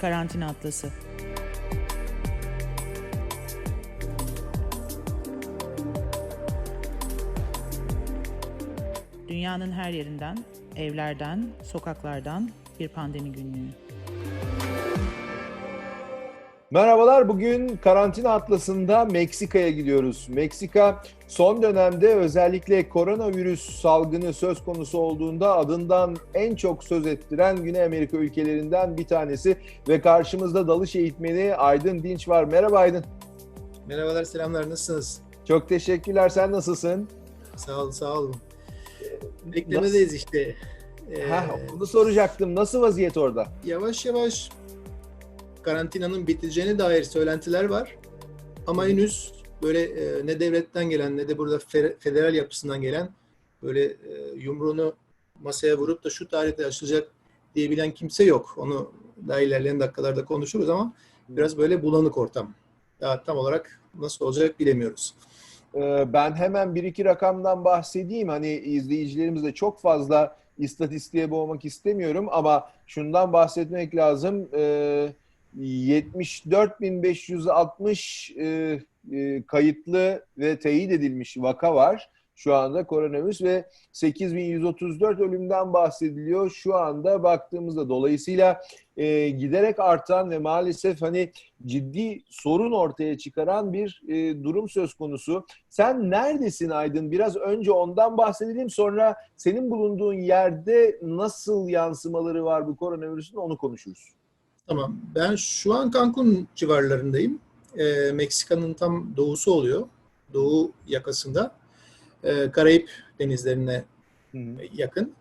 Karantina Atlası Dünyanın her yerinden, evlerden, sokaklardan bir pandemi günlüğü. Merhabalar, bugün karantina atlasında Meksika'ya gidiyoruz. Meksika son dönemde özellikle koronavirüs salgını söz konusu olduğunda adından en çok söz ettiren Güney Amerika ülkelerinden bir tanesi ve karşımızda dalış eğitmeni Aydın Dinç var. Merhaba Aydın. Merhabalar, selamlar. Nasılsınız? Çok teşekkürler. Sen nasılsın? Sağ olun, sağ olun. Beklemedeyiz işte. Ee, Heh, onu soracaktım. Nasıl vaziyet orada? yavaş yavaş karantinanın biteceğine dair söylentiler var. Ama henüz böyle e, ne devletten gelen ne de burada fe- federal yapısından gelen böyle e, yumruğunu masaya vurup da şu tarihte açılacak diyebilen kimse yok. Onu daha ilerleyen dakikalarda konuşuruz ama biraz böyle bulanık ortam. Daha tam olarak nasıl olacak bilemiyoruz. Ee, Ben hemen bir iki rakamdan bahsedeyim. Hani izleyicilerimiz de çok fazla istatistiğe boğmak istemiyorum ama şundan bahsetmek lazım. Ee, 74.560 e, e, kayıtlı ve teyit edilmiş vaka var şu anda koronavirüs ve 8.134 ölümden bahsediliyor şu anda baktığımızda. Dolayısıyla e, giderek artan ve maalesef hani ciddi sorun ortaya çıkaran bir e, durum söz konusu. Sen neredesin Aydın? Biraz önce ondan bahsedelim. Sonra senin bulunduğun yerde nasıl yansımaları var bu koronavirüsün onu konuşuruz. Tamam. Ben şu an Cancun civarlarındayım. Ee, Meksika'nın tam doğusu oluyor. Doğu yakasında. Ee, Karayip denizlerine yakın.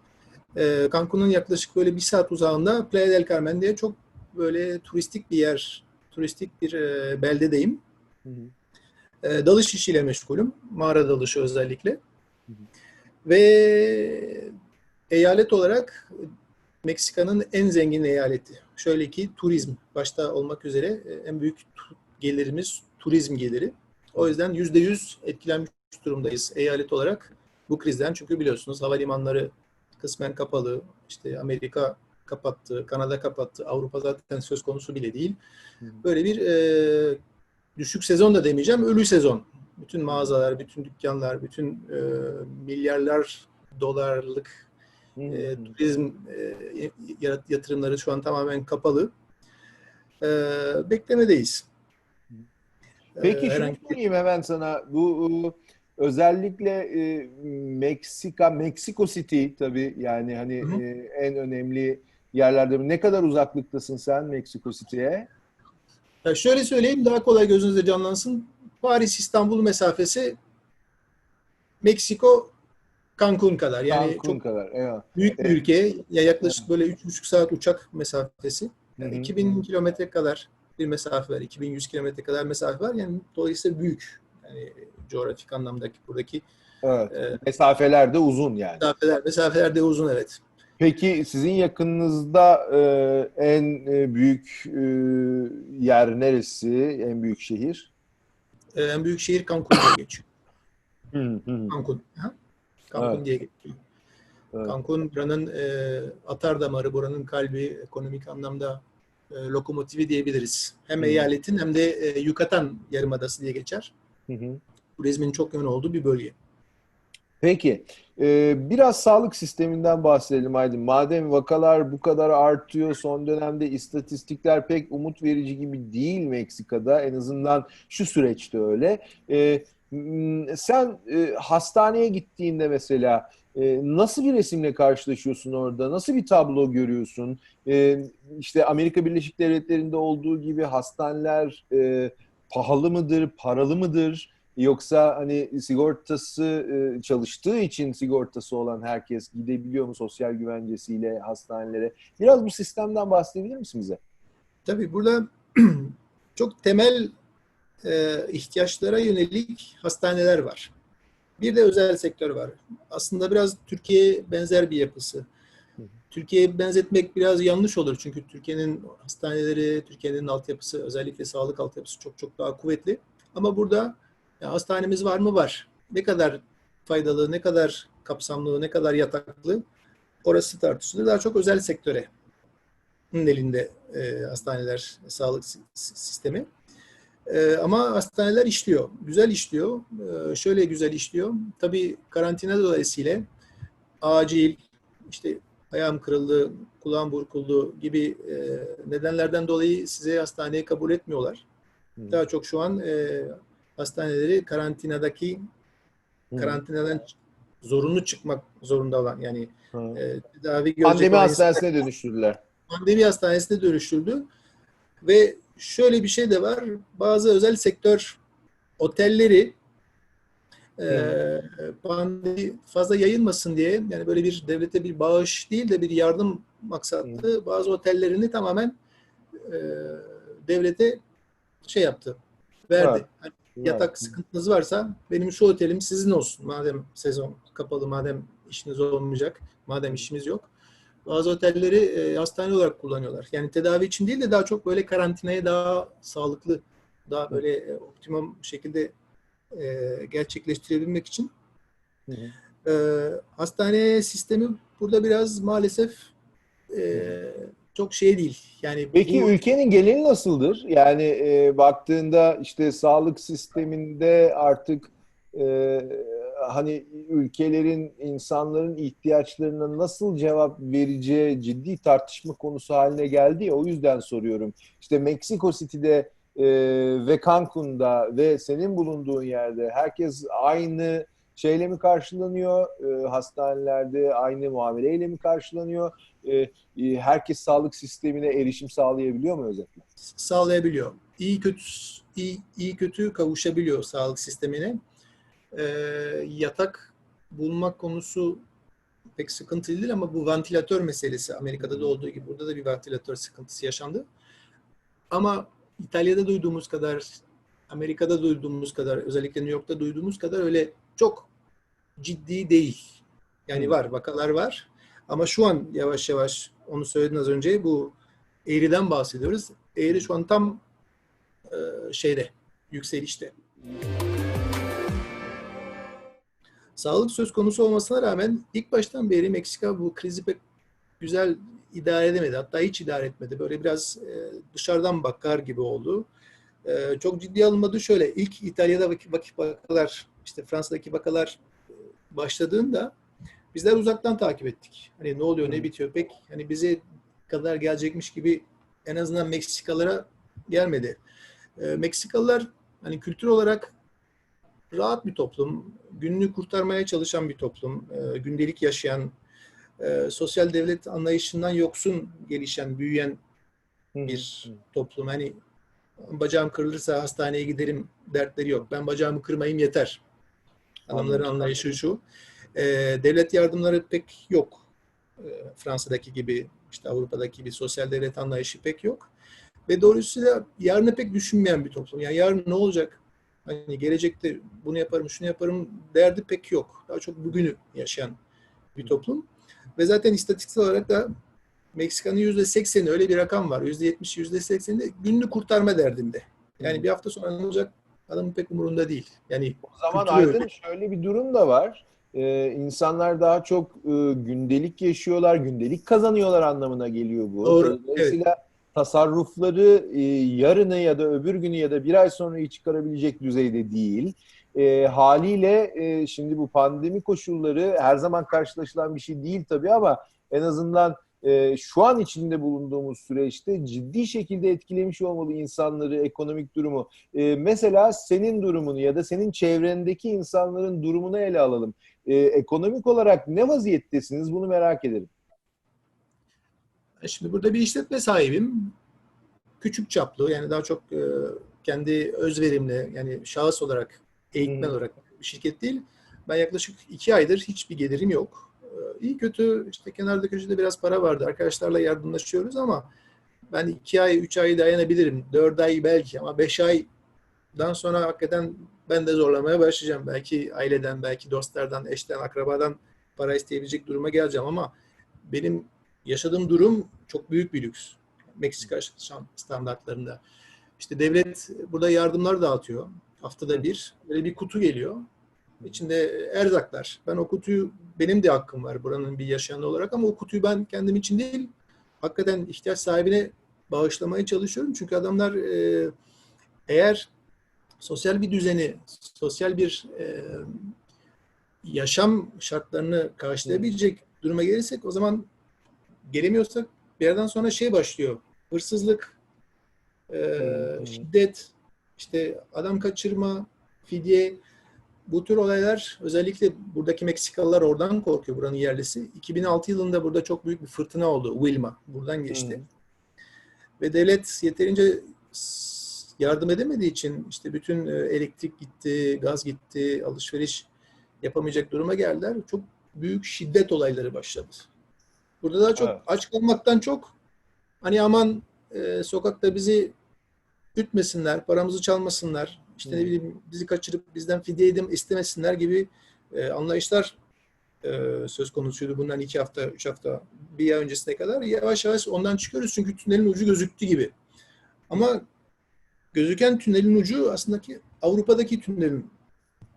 Ee, Cancun'un yaklaşık böyle bir saat uzağında Playa del Carmen diye çok böyle turistik bir yer, turistik bir e, beldedeyim. Ee, dalış işiyle meşgulüm. Mağara dalışı özellikle. Hı hı. Ve eyalet olarak Meksika'nın en zengin eyaleti. Şöyle ki turizm başta olmak üzere e, en büyük gelirimiz turizm geliri. O yüzden yüzde yüz etkilenmiş durumdayız eyalet olarak bu krizden. Çünkü biliyorsunuz havalimanları kısmen kapalı. İşte Amerika kapattı, Kanada kapattı, Avrupa zaten söz konusu bile değil. Hı. Böyle bir e, düşük sezon da demeyeceğim, ölü sezon. Bütün mağazalar, bütün dükkanlar, bütün e, milyarlar dolarlık e, turizm e, yat- yatırımları şu an tamamen kapalı. E, beklemedeyiz. Peki E, şunu herhangi bir- sorayım hemen sana. Bu özellikle e, Meksika, Mexico City tabii yani hani Hı e, en önemli yerlerde. Ne kadar uzaklıktasın sen Mexico City'ye? Ya şöyle söyleyeyim daha kolay gözünüzde canlansın. Paris İstanbul mesafesi Meksiko Cancun kadar. Yani Cancun çok kadar. Evet. büyük bir Evet. ülke. Ya yaklaşık böyle 3,5 saat uçak mesafesi. Yani Hı hı. 2000 kilometre kadar bir mesafe var. 2100 kilometre kadar mesafe var. Yani dolayısıyla büyük. Yani coğrafik anlamdaki buradaki Evet. e, Mesafeler de uzun yani. mesafeler, mesafeler de uzun evet. Peki sizin yakınınızda e, en e, büyük e, yer neresi? En büyük şehir? E, en büyük şehir Cancun diye geçiyor. Cancun. Aha. Cancun Evet. diye geçiyor. Evet. Cancun buranın e, atar damarı, buranın kalbi, ekonomik anlamda e, lokomotifi diyebiliriz. Hem Hı. eyaletin hem de e, Yucatan Yarımadası diye geçer. Hı hı. Turizmin çok yoğun olduğu bir bölge. Peki, e, biraz sağlık sisteminden bahsedelim Aydın. Madem vakalar bu kadar artıyor, son dönemde istatistikler pek umut verici gibi değil Meksika'da, en azından şu süreçte öyle. E, m, sen e, hastaneye gittiğinde mesela e, nasıl bir resimle karşılaşıyorsun orada? Nasıl bir tablo görüyorsun? E, işte Amerika Birleşik Devletleri'nde olduğu gibi hastaneler e, pahalı mıdır, paralı mıdır? Yoksa hani sigortası e, çalıştığı için sigortası olan herkes gidebiliyor mu sosyal güvencesiyle hastanelere? Biraz bu sistemden bahsedebilir misin bize? Tabii burada çok temel e, ihtiyaçlara yönelik hastaneler var. Bir de özel sektör var. Aslında biraz Türkiye'ye benzer bir yapısı. Türkiye'ye benzetmek biraz yanlış olur. Çünkü Türkiye'nin hastaneleri, Türkiye'nin altyapısı, özellikle sağlık altyapısı çok çok daha kuvvetli. Ama burada ya hastanemiz var mı? Var. Ne kadar faydalı, ne kadar kapsamlı, ne kadar yataklı orası tartışılır. Daha çok özel sektöre elinde e, hastaneler, sağlık si- si- sistemi. E, ama hastaneler işliyor. Güzel işliyor. E, şöyle güzel işliyor. Tabii karantina dolayısıyla acil, işte ayağım kırıldı, kulağım burkuldu gibi e, nedenlerden dolayı size hastaneye kabul etmiyorlar. Hı. Daha çok şu an e, hastaneleri karantinadaki Hı. karantinadan ç- zorunlu çıkmak zorunda olan yani e, tedavi görecek Pandemi insan- hastanesine dönüştürdüler. pandemi hastanesine dönüştürdü. Ve şöyle bir şey de var. Bazı özel sektör otelleri e, pandemi fazla yayılmasın diye yani böyle bir devlete bir bağış değil de bir yardım maksatlı bazı otellerini tamamen e, devlete şey yaptı. Verdi. Hani yatak sıkıntınız varsa benim şu otelim sizin olsun. Madem sezon kapalı, madem işiniz olmayacak, madem işimiz yok. Bazı otelleri e, hastane olarak kullanıyorlar. Yani tedavi için değil de daha çok böyle karantinaya daha sağlıklı, daha böyle e, optimum şekilde e, gerçekleştirebilmek için. Hı hı. E, hastane sistemi burada biraz maalesef e, çok şey değil. Yani Peki bu- ülkenin geneli nasıldır? Yani e, baktığında işte sağlık sisteminde artık e, hani ülkelerin, insanların ihtiyaçlarına nasıl cevap vereceği ciddi tartışma konusu haline geldi ya o yüzden soruyorum. İşte Meksiko City'de e, ve Cancun'da ve senin bulunduğun yerde herkes aynı şeyle mi karşılanıyor? E, hastanelerde aynı muameleyle mi karşılanıyor? E, e, herkes sağlık sistemine erişim sağlayabiliyor mu özetle? sağlayabiliyor. İyi kötü iyi, iyi kötü kavuşabiliyor sağlık sistemine. Ee, yatak bulmak konusu pek sıkıntı değil ama bu ventilatör meselesi Amerika'da da olduğu gibi burada da bir ventilatör sıkıntısı yaşandı. Ama İtalya'da duyduğumuz kadar, Amerika'da duyduğumuz kadar, özellikle New York'ta duyduğumuz kadar öyle çok ciddi değil. Yani var, vakalar var. Ama şu an yavaş yavaş, onu söyledin az önce, bu eğriden bahsediyoruz. Eğri şu an tam e, şeyde, yükselişte. Sağlık söz konusu olmasına rağmen ilk baştan beri Meksika bu krizi pek güzel idare edemedi. Hatta hiç idare etmedi. Böyle biraz e, dışarıdan bakar gibi oldu. E, çok ciddi alınmadı şöyle. İlk İtalya'da vaki, vaki vakalar, işte Fransa'daki vakalar e, başladığında bizler uzaktan takip ettik. Hani ne oluyor, ne bitiyor pek hani bize kadar gelecekmiş gibi en azından Meksikalılara gelmedi. Meksikalılar hani kültür olarak rahat bir toplum, gününü kurtarmaya çalışan bir toplum, e, gündelik yaşayan, e, sosyal devlet anlayışından yoksun gelişen, büyüyen bir toplum. Hani bacağım kırılırsa hastaneye giderim dertleri yok. Ben bacağımı kırmayayım yeter. Adamların anlayışı şu. E, devlet yardımları pek yok. E, Fransa'daki gibi, işte Avrupa'daki gibi sosyal devlet anlayışı pek yok. Ve dolayısıyla yarını pek düşünmeyen bir toplum. Yani yarın ne olacak? Hani gelecekte bunu yaparım, şunu yaparım derdi pek yok. Daha çok bugünü yaşayan bir toplum. Ve zaten istatistiksel olarak da Meksika'nın yüzde sekseni öyle bir rakam var. Yüzde yetmiş, yüzde sekseni gününü kurtarma derdinde. Yani bir hafta sonra ne olacak adamın pek umurunda değil. Yani O zaman Aydın öyle. şöyle bir durum da var. Ee, insanlar daha çok e, gündelik yaşıyorlar, gündelik kazanıyorlar anlamına geliyor bu. Doğru, Dolayısıyla tasarrufları e, yarını ya da öbür günü ya da bir ay sonrayı çıkarabilecek düzeyde değil. E, haliyle e, şimdi bu pandemi koşulları her zaman karşılaşılan bir şey değil tabii ama en azından e, şu an içinde bulunduğumuz süreçte ciddi şekilde etkilemiş olmalı insanları, ekonomik durumu. E, mesela senin durumunu ya da senin çevrendeki insanların durumunu ele alalım. E, ekonomik olarak ne vaziyettesiniz bunu merak ederim. Şimdi burada bir işletme sahibim. Küçük çaplı yani daha çok e, kendi özverimle yani şahıs olarak eğitmen Hmm. olarak bir şirket değil. Ben yaklaşık iki aydır hiçbir gelirim yok. E, iyi kötü işte kenarda köşede biraz para vardı. Arkadaşlarla yardımlaşıyoruz ama ben iki ay, üç ay dayanabilirim. Dört ay belki ama beş aydan sonra hakikaten ben de zorlamaya başlayacağım. Belki aileden, belki dostlardan, eşten, akrabadan para isteyebilecek duruma geleceğim ama benim yaşadığım durum çok büyük bir lüks. Meksika standartlarında. İşte devlet burada yardımlar dağıtıyor. Haftada bir. Böyle bir kutu geliyor. İçinde erzaklar. Ben o kutuyu, benim de hakkım var buranın bir yaşayanı olarak ama o kutuyu ben kendim için değil, hakikaten ihtiyaç sahibine bağışlamaya çalışıyorum. Çünkü adamlar e, eğer sosyal bir düzeni, sosyal bir e, yaşam şartlarını karşılayabilecek duruma gelirsek o zaman gelemiyorsak bir yerden sonra şey başlıyor. Hırsızlık, e, hı. şiddet, işte adam kaçırma, fidye bu tür olaylar özellikle buradaki Meksikalılar oradan korkuyor buranın yerlisi. 2006 yılında burada çok büyük bir fırtına oldu. Wilma buradan geçti. Hı. Ve devlet yeterince yardım edemediği için işte bütün e, elektrik gitti, gaz gitti, alışveriş yapamayacak duruma geldiler. Çok büyük şiddet olayları başladı. Burada daha çok Evet. aç kalmaktan çok hani aman e, sokakta bizi ütmesinler, paramızı çalmasınlar, işte ne Hı. bileyim bizi kaçırıp bizden fidye edim istemesinler gibi e, anlayışlar e, söz konusuydu bundan iki hafta, üç hafta, bir ay öncesine kadar. Yavaş yavaş ondan çıkıyoruz çünkü tünelin ucu gözüktü gibi. Ama gözüken tünelin ucu aslında ki Avrupa'daki tünelin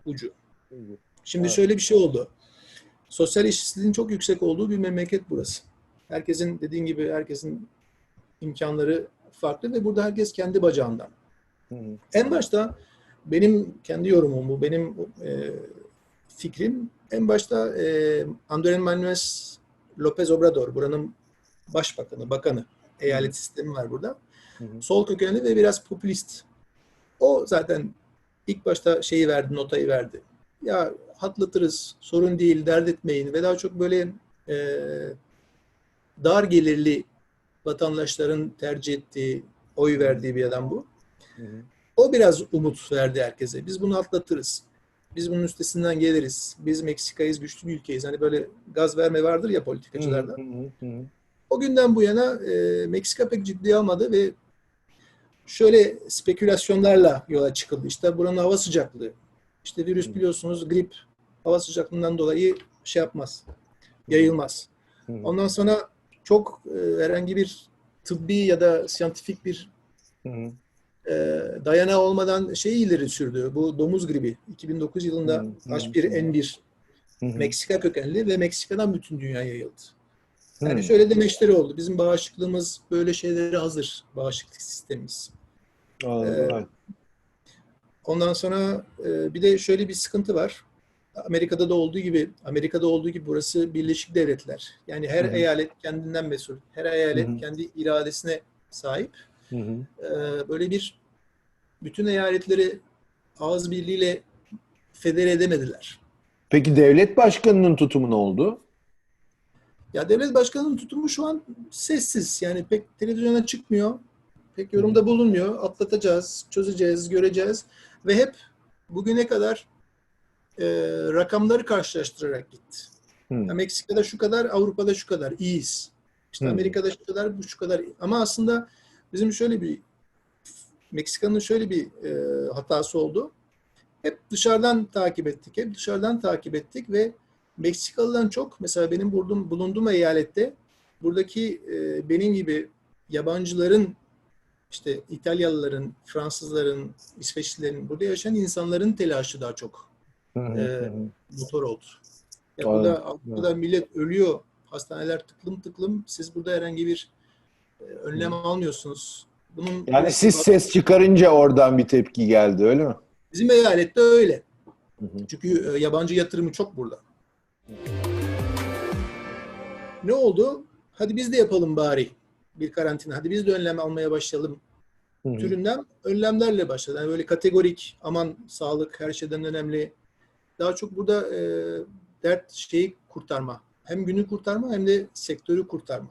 ucu. Şimdi Evet. şöyle bir şey oldu. Sosyal eşitsizliğin çok yüksek olduğu bir memleket burası. Herkesin dediğin gibi herkesin imkanları farklı ve burada herkes kendi bacağından. Hı. En başta benim kendi yorumum bu, benim e, fikrim. En başta e, Andrés Manuel López Obrador, buranın başbakanı, bakanı, eyalet sistemi var burada. Hı hı. Sol kökenli ve biraz popülist. O zaten ilk başta şeyi verdi, notayı verdi. Ya hatlatırız, sorun değil, dert etmeyin ve daha çok böyle e, dar gelirli vatandaşların tercih ettiği, oy verdiği bir adam bu. Hı hı. O biraz umut verdi herkese. Biz bunu atlatırız. Biz bunun üstesinden geliriz. Biz Meksika'yız, güçlü bir ülkeyiz. Hani böyle gaz verme vardır ya politikacılarda. Hı hı, hı hı. O günden bu yana e, Meksika pek ciddiye almadı ve şöyle spekülasyonlarla yola çıkıldı. İşte buranın hava sıcaklığı. İşte virüs Hı. biliyorsunuz grip hava sıcaklığından dolayı şey yapmaz. Yayılmaz. Hı hı. Ondan sonra çok e, herhangi bir tıbbi ya da siyantifik bir hı. e, dayanağı olmadan şeyi ileri sürdü. Bu domuz gribi. 2009 yılında hı, H1N1 Hı hı. Meksika kökenli ve Meksika'dan bütün dünyaya yayıldı. Yani şöyle demeçleri oldu. Bizim bağışıklığımız böyle şeylere hazır. Bağışıklık sistemimiz. Anladım, Ee. Ondan sonra e, bir de şöyle bir sıkıntı var. Amerika'da da olduğu gibi, Amerika'da olduğu gibi burası Birleşik Devletler. Yani her Hı hı. eyalet kendinden mesul. Her eyalet Hı hı. kendi iradesine sahip. Hı hı. Ee, böyle bir bütün eyaletleri ağız birliğiyle federe edemediler. Peki devlet başkanının tutumu ne oldu? Ya devlet başkanının tutumu şu an sessiz. Yani pek televizyona çıkmıyor. Pek yorumda bulunmuyor. Atlatacağız, çözeceğiz, göreceğiz. Ve hep bugüne kadar e, rakamları karşılaştırarak gitti. Hı. Ya Meksika'da şu kadar, Avrupa'da şu kadar iyiyiz. İşte Hı. Amerika'da şu kadar, bu şu kadar. Ama aslında bizim şöyle bir Meksika'nın şöyle bir e, hatası oldu. Hep dışarıdan takip ettik, hep dışarıdan takip ettik ve Meksikalıdan çok mesela benim bulunduğum, bulunduğum eyalette buradaki e, benim gibi yabancıların işte İtalyalıların, Fransızların, İsveçlilerin, burada yaşayan insanların telaşı daha çok Hı hı, hı hı. motor oldu. Ya Anladım. burada Avrupa'da millet ölüyor. Hastaneler tıklım tıklım. Siz burada herhangi bir e, önlem almıyorsunuz. Bunun Yani siz ses çıkarınca oradan bir tepki geldi öyle mi? bizim eyalette öyle. Hı hı. Çünkü e, yabancı yatırımı çok burada. Ne oldu? Hadi biz de yapalım bari bir karantina. Hadi biz de önlem almaya başlayalım Hı hı. türünden önlemlerle başladı. Yani böyle kategorik aman sağlık her şeyden önemli. Daha çok burada e, dert şeyi kurtarma. Hem günü kurtarma hem de sektörü kurtarma.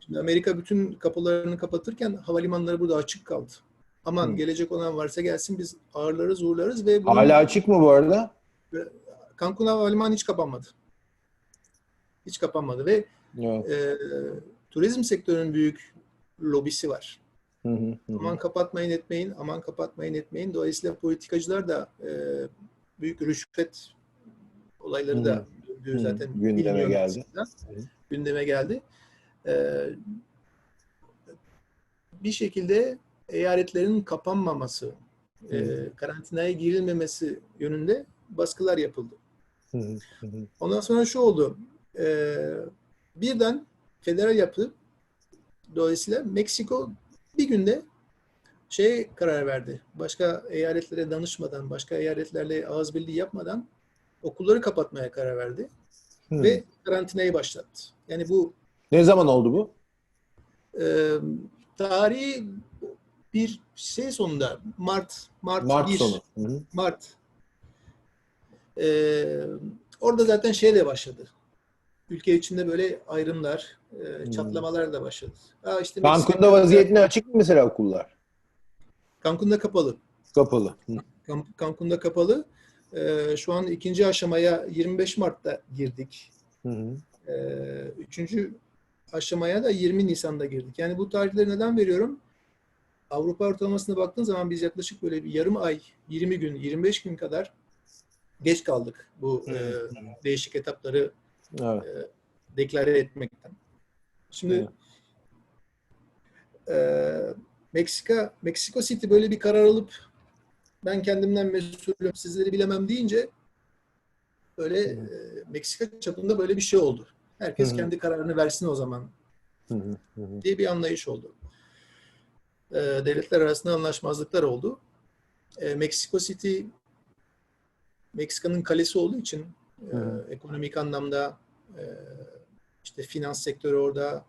Şimdi Amerika bütün kapılarını kapatırken havalimanları burada açık kaldı. Aman Hı. gelecek olan varsa gelsin biz ağırlarız uğurlarız ve bunun- Hala açık mı bu arada? Cancun Havalimanı hiç kapanmadı. Hiç kapanmadı ve Evet. e, turizm sektörünün büyük lobisi var. Hı hı. Aman kapatmayın etmeyin, aman kapatmayın etmeyin. Dolayısıyla politikacılar da e, büyük rüşvet olayları da döndüğü zaten Gündeme geldi. Gündeme geldi. E, bir şekilde eyaletlerin kapanmaması, e, karantinaya girilmemesi yönünde baskılar yapıldı. Ondan sonra şu oldu. E, birden federal yapı Dolayısıyla Meksiko bir günde şey karar verdi. Başka eyaletlere danışmadan, başka eyaletlerle ağız birliği yapmadan okulları kapatmaya karar verdi Hı. ve karantinayı başlattı. Yani bu Ne zaman oldu bu? e, tarihi bir şey sonunda Mart Mart, Mart 1, sonu. Hı hı. Mart. E, orada zaten şey de başladı. Ülke içinde böyle ayrımlar, e, çatlamalar da başladı. Aa işte Cancun'da vaziyetine açık mı mesela okullar? Cancun'da kapalı. Kapalı. Cancun'da kapalı. E, şu an ikinci aşamaya 25 Mart'ta girdik. Hı hı. Ee, üçüncü aşamaya da 20 Nisan'da girdik. Yani bu tarihleri neden veriyorum? Avrupa ortalamasına baktığın zaman biz yaklaşık böyle bir yarım ay, 20 gün, 25 gün kadar geç kaldık bu Hı. e, değişik etapları Evet. deklare etmekten. Şimdi e, Meksika, Meksiko City böyle bir karar alıp ben kendimden mesulüm, sizleri bilemem deyince böyle e, Meksika çapında böyle bir şey oldu. Herkes Hı hı. kendi kararını versin o zaman Hı hı. Hı hı. diye bir anlayış oldu. E, devletler arasında anlaşmazlıklar oldu. E, Meksiko City Meksika'nın kalesi olduğu için e, ekonomik anlamda e, işte finans sektörü orada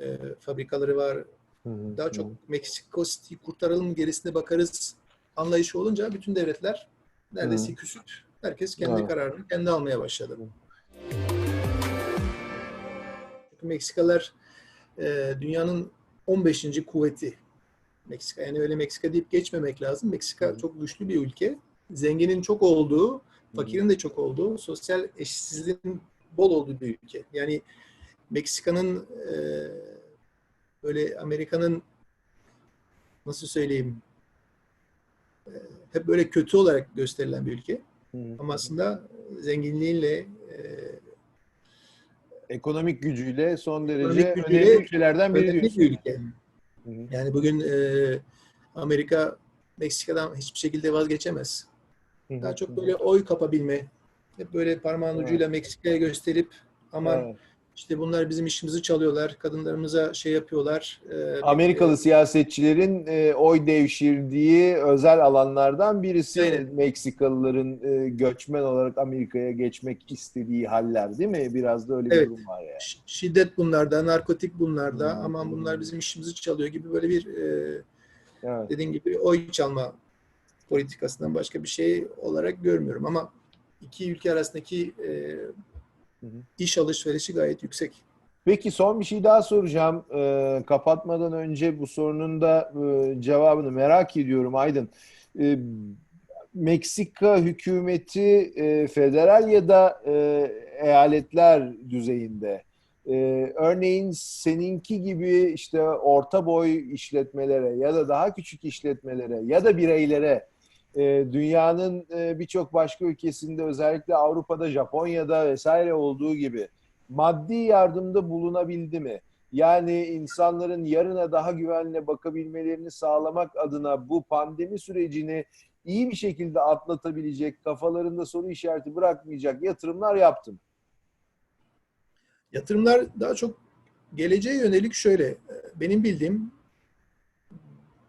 e, fabrikaları var. Hı hı. Daha çok Meksiko City kurtaralım gerisine bakarız anlayışı olunca bütün devletler neredeyse Hı. küsüp herkes kendi Evet. kararını kendi almaya başladı. Çünkü Meksikalar e, dünyanın 15. kuvveti. Meksika. Yani öyle Meksika deyip geçmemek lazım. Meksika Hı. çok güçlü bir ülke. Zenginin çok olduğu, fakirin de çok olduğu, sosyal eşitsizliğin bol olduğu bir ülke. Yani Meksika'nın e, böyle Amerika'nın nasıl söyleyeyim e, hep böyle kötü olarak gösterilen bir ülke. Hı. Ama aslında zenginliğiyle e, Ekonomik gücüyle son derece Ekonomik gücüyle önemli ülkelerden biri önemli diyorsun. bir ülke. Hı. Yani bugün e, Amerika Meksika'dan hiçbir şekilde vazgeçemez. Daha çok böyle oy kapabilme, hep böyle parmağın Evet. ucuyla Meksika'ya gösterip aman Evet. işte bunlar bizim işimizi çalıyorlar, kadınlarımıza şey yapıyorlar. e, Amerikalı siyasetçilerin e, oy devşirdiği özel alanlardan birisi Aynen. Meksikalıların e, göçmen olarak Amerika'ya geçmek istediği haller değil mi? Biraz da öyle bir Evet. durum var yani. Şiddet bunlarda, narkotik bunlarda, Hmm. aman bunlar bizim işimizi çalıyor gibi böyle bir e, Evet. dediğim gibi oy çalma politikasından başka bir şey olarak görmüyorum. Ama iki ülke arasındaki e, Hı hı. iş alışverişi gayet yüksek. Peki son bir şey daha soracağım. Ee, kapatmadan önce bu sorunun da e, cevabını merak ediyorum Aydın. Ee, Meksika hükümeti e, federal ya da e, eyaletler düzeyinde e, örneğin seninki gibi işte orta boy işletmelere ya da daha küçük işletmelere ya da bireylere e, dünyanın e, birçok başka ülkesinde özellikle Avrupa'da, Japonya'da vesaire olduğu gibi maddi yardımda bulunabildi mi? Yani insanların yarına daha güvenle bakabilmelerini sağlamak adına bu pandemi sürecini iyi bir şekilde atlatabilecek, kafalarında soru işareti bırakmayacak yatırımlar yaptım. Yatırımlar daha çok geleceğe yönelik şöyle. Benim bildiğim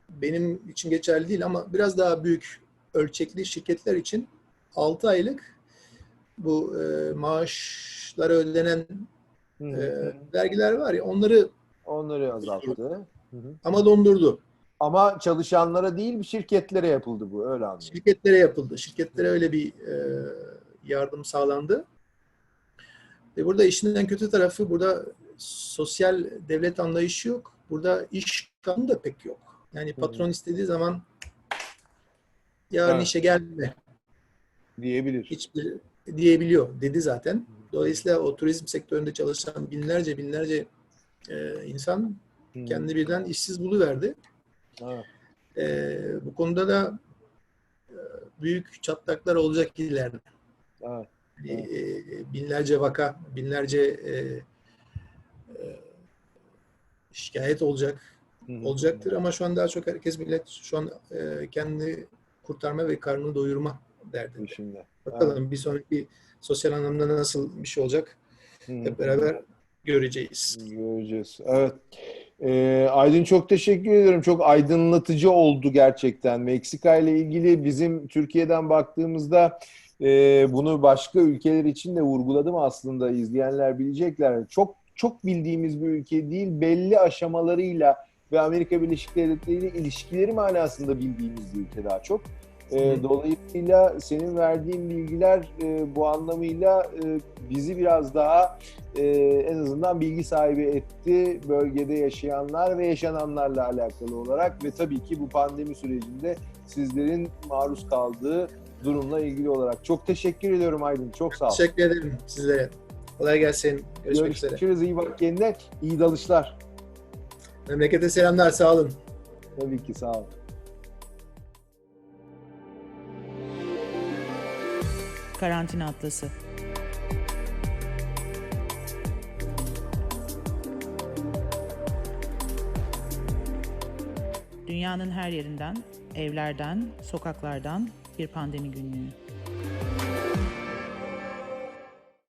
benim için geçerli değil ama biraz daha büyük ölçekli şirketler için 6 aylık bu e, maaşlara ödenen e, vergiler var ya onları Onları azalttı. Hı hı. ama dondurdu. Ama çalışanlara değil şirketlere yapıldı bu öyle anlıyorum. Şirketlere yapıldı. Şirketlere öyle bir e, yardım sağlandı. Ve burada işin en kötü tarafı burada sosyal devlet anlayışı yok. Burada iş kanunu da pek yok. Yani patron istediği zaman yarın Evet. işe gelme Diyebilir. hiçbir diyebiliyor dedi zaten. Dolayısıyla o turizm sektöründe çalışan binlerce binlerce e, insan Hı. kendi birden işsiz buluverdi. Evet. E, bu konuda da e, büyük çatlaklar olacak ileride. Evet. Yani, e, binlerce vaka, binlerce e, e, şikayet olacak, Hı hı. olacaktır ama şu an daha çok herkes millet şu an e, kendini kurtarma ve karnını doyurma derdinde. Şimdi. Bakalım bir sonraki sosyal anlamda nasıl bir şey olacak hı. hep beraber göreceğiz. Göreceğiz. Evet. Ee, Aydın çok teşekkür ediyorum. Çok aydınlatıcı oldu gerçekten. Meksika ile ilgili bizim Türkiye'den baktığımızda e, bunu başka ülkeler için de vurguladım aslında. İzleyenler bilecekler. Çok çok bildiğimiz bir ülke değil. Belli aşamalarıyla ve Amerika Birleşik Devletleri ile ilişkileri manasında bildiğimiz bir ülke daha çok. E, dolayısıyla senin verdiğin bilgiler e, bu anlamıyla e, bizi biraz daha e, en azından bilgi sahibi etti bölgede yaşayanlar ve yaşananlarla alakalı olarak ve tabii ki bu pandemi sürecinde sizlerin maruz kaldığı durumla ilgili olarak. Çok teşekkür ediyorum Aydın. Çok sağ ol. Teşekkür ederim sizlere. Kolay gelsin. Görüşmek üzere. Görüşürüz. İyi bak kendine. İyi dalışlar. Memlekete selamlar. Sağ olun. Tabii ki sağ ol. Karantina Atlası Dünyanın her yerinden, evlerden, sokaklardan bir pandemi günlüğü.